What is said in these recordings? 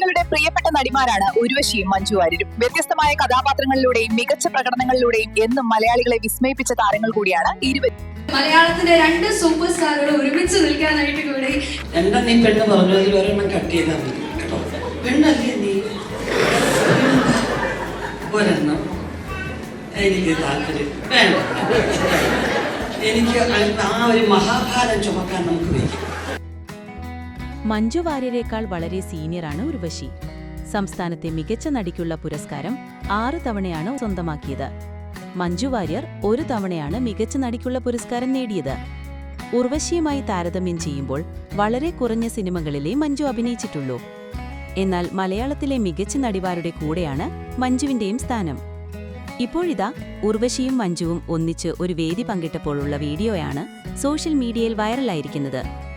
മലയാളികളുടെ പ്രിയപ്പെട്ട നടിമാരാണ് ഉരുവശിയും മഞ്ജു വാര്യരും. വ്യത്യസ്തമായ കഥാപാത്രങ്ങളിലൂടെയും മികച്ച പ്രകടനങ്ങളിലൂടെയും എന്നും മലയാളികളെ വിസ്മയിപ്പിച്ച താരങ്ങൾ കൂടിയാണ് ഇരുവരും. മലയാളത്തിന്റെ രണ്ട് സൂപ്പർ സ്റ്റാറുകൾ ഒരുമിച്ച് നിൽക്കാനായിട്ട് കൂടി. എന്താ നീ പെണ്ണ് ഒരെണ്ണം കട്ട് ചെയ്താൽ മതി കേട്ടോ. പെണ്ണല്ലേ നീ? ഒരെണ്ണം. എനിക്ക് താല്പര്യം വേണ്ട എനിക്ക് ആ ഒരു മഹാഭാരം ചുമക്കാൻ നമുക്ക് വയ്ക്കും. മഞ്ജു വാര്യരേക്കാൾ വളരെ സീനിയറാണ് ഉർവശി. സംസ്ഥാനത്തെ മികച്ച നടിക്കുള്ള പുരസ്കാരം ആറ് തവണയാണ് സ്വന്തമാക്കിയത്. മഞ്ജു വാര്യർ ഒരു തവണയാണ് മികച്ച നടിക്കുള്ള പുരസ്കാരം നേടിയത്. ഉർവശിയുമായി താരതമ്യം ചെയ്യുമ്പോൾ വളരെ കുറഞ്ഞ സിനിമകളിലേ മഞ്ജു അഭിനയിച്ചിട്ടുള്ളൂ. എന്നാൽ മലയാളത്തിലെ മികച്ച നടിമാരുടെ കൂടെയാണ് മഞ്ജുവിന്റെയും സ്ഥാനം. ഇപ്പോഴിതാ ഉർവശിയും മഞ്ജുവും ഒന്നിച്ച് ഒരു വേദി പങ്കിട്ടപ്പോഴുള്ള വീഡിയോയാണ് സോഷ്യൽ മീഡിയയിൽ വൈറലായിരിക്കുന്നത്.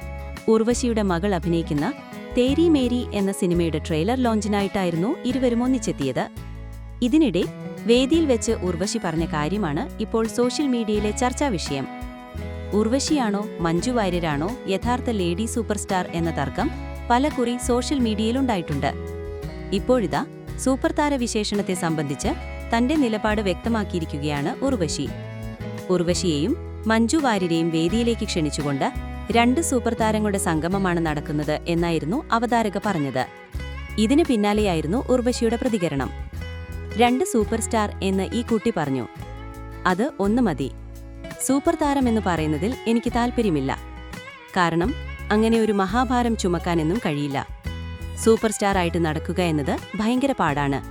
ഉർവശിയുടെ മകൾ അഭിനയിക്കുന്ന തേരി മേരി എന്ന സിനിമയുടെ ട്രെയിലർ ലോഞ്ചിനായിട്ടായിരുന്നു ഇരുവരും ഒന്നിച്ചെത്തിയത്. ഇതിനിടെ വേദിയിൽ വെച്ച് ഉർവശി പറഞ്ഞ കാര്യമാണ് ഇപ്പോൾ സോഷ്യൽ മീഡിയയിലെ ചർച്ചാ വിഷയം. ഉർവശിയാണോ മഞ്ജു വാര്യരാണോ യഥാർത്ഥ ലേഡി സൂപ്പർ സ്റ്റാർ എന്ന തർക്കം പലകുറി സോഷ്യൽ മീഡിയയിലുണ്ടായിട്ടുണ്ട്. ഇപ്പോഴിതാ സൂപ്പർ താര വിശേഷണത്തെ സംബന്ധിച്ച് തന്റെ നിലപാട് വ്യക്തമാക്കിയിരിക്കുകയാണ് ഉർവശി. ഉർവശിയെയും മഞ്ജു വാര്യരെയും വേദിയിലേക്ക് ക്ഷണിച്ചുകൊണ്ട് രണ്ട് സൂപ്പർ താരങ്ങളുടെ സംഗമമാണ് നടക്കുന്നത് എന്നായിരുന്നു അവതാരക പറഞ്ഞത്. ഇതിന് പിന്നാലെയായിരുന്നു ഉർവശിയുടെ പ്രതികരണം. രണ്ട് സൂപ്പർ സ്റ്റാർ എന്ന് ഈ കുട്ടി പറഞ്ഞു. അത് ഒന്ന് മതി. സൂപ്പർ താരം എന്ന് പറയുന്നതിൽ എനിക്ക് താല്പര്യമില്ല കാരണം അങ്ങനെ ഒരു മഹാഭാരം ചുമക്കാനെന്നും കഴിയില്ല. സൂപ്പർ സ്റ്റാർ ആയിട്ട് നടക്കുക എന്നത് ഭയങ്കര പാടാണ്.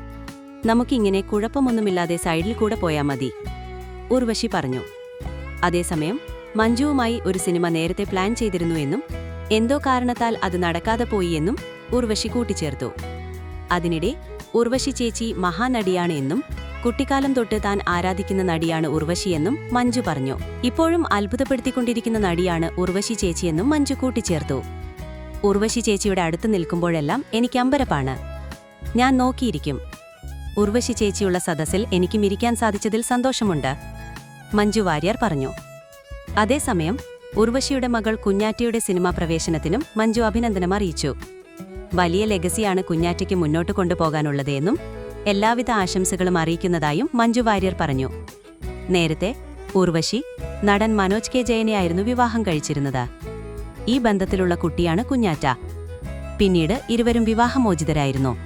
നമുക്കിങ്ങനെ കുഴപ്പമൊന്നുമില്ലാതെ സൈഡിൽ കൂടെ പോയാൽ മതി. ഉർവശി പറഞ്ഞു. അതേസമയം മഞ്ജുവുമായി ഒരു സിനിമ നേരത്തെ പ്ലാൻ ചെയ്തിരുന്നു എന്നും എന്തോ കാരണത്താൽ അത് നടക്കാതെ പോയി എന്നും ഉർവശി കൂട്ടിച്ചേർത്തു. അതിനിടെ ഉർവശി ചേച്ചി മഹാനടിയാണ് എന്നും കുട്ടിക്കാലം തൊട്ട് താൻ ആരാധിക്കുന്ന നടിയാണ് ഉർവശിയെന്നും മഞ്ജു പറഞ്ഞു. ഇപ്പോഴും അത്ഭുതപ്പെടുത്തിക്കൊണ്ടിരിക്കുന്ന നടിയാണ് ഉർവശി ചേച്ചിയെന്നും മഞ്ജു കൂട്ടിച്ചേർത്തു. ഉർവശി ചേച്ചിയുടെ അടുത്ത് നിൽക്കുമ്പോഴെല്ലാം എനിക്ക് അമ്പരപ്പാണ്. ഞാൻ നോക്കിയിരിക്കും. ഉർവശി ചേച്ചിയുള്ള സദസ്സിൽ എനിക്കും ഇരിക്കാൻ സാധിച്ചതിൽ സന്തോഷമുണ്ട്. മഞ്ജു വാര്യർ പറഞ്ഞു. അതേസമയം ഉർവശിയുടെ മകൾ കുഞ്ഞാറ്റയുടെ സിനിമാ പ്രവേശനത്തിനും മഞ്ജു അഭിനന്ദനം അറിയിച്ചു. വലിയ ലെഗസിയാണ് കുഞ്ഞാറ്റയ്ക്ക് മുന്നോട്ട് കൊണ്ടുപോകാനുള്ളത് എന്നും എല്ലാവിധ ആശംസകളും അറിയിക്കുന്നതായും മഞ്ജു വാര്യർ പറഞ്ഞു. നേരത്തെ ഉർവശി നടൻ മനോജ് കെ ജയനെയായിരുന്നു വിവാഹം കഴിച്ചിരുന്നത്. ഈ ബന്ധത്തിലുള്ള കുട്ടിയാണ് കുഞ്ഞാറ്റ. പിന്നീട് ഇരുവരും വിവാഹമോചിതരായിരുന്നു.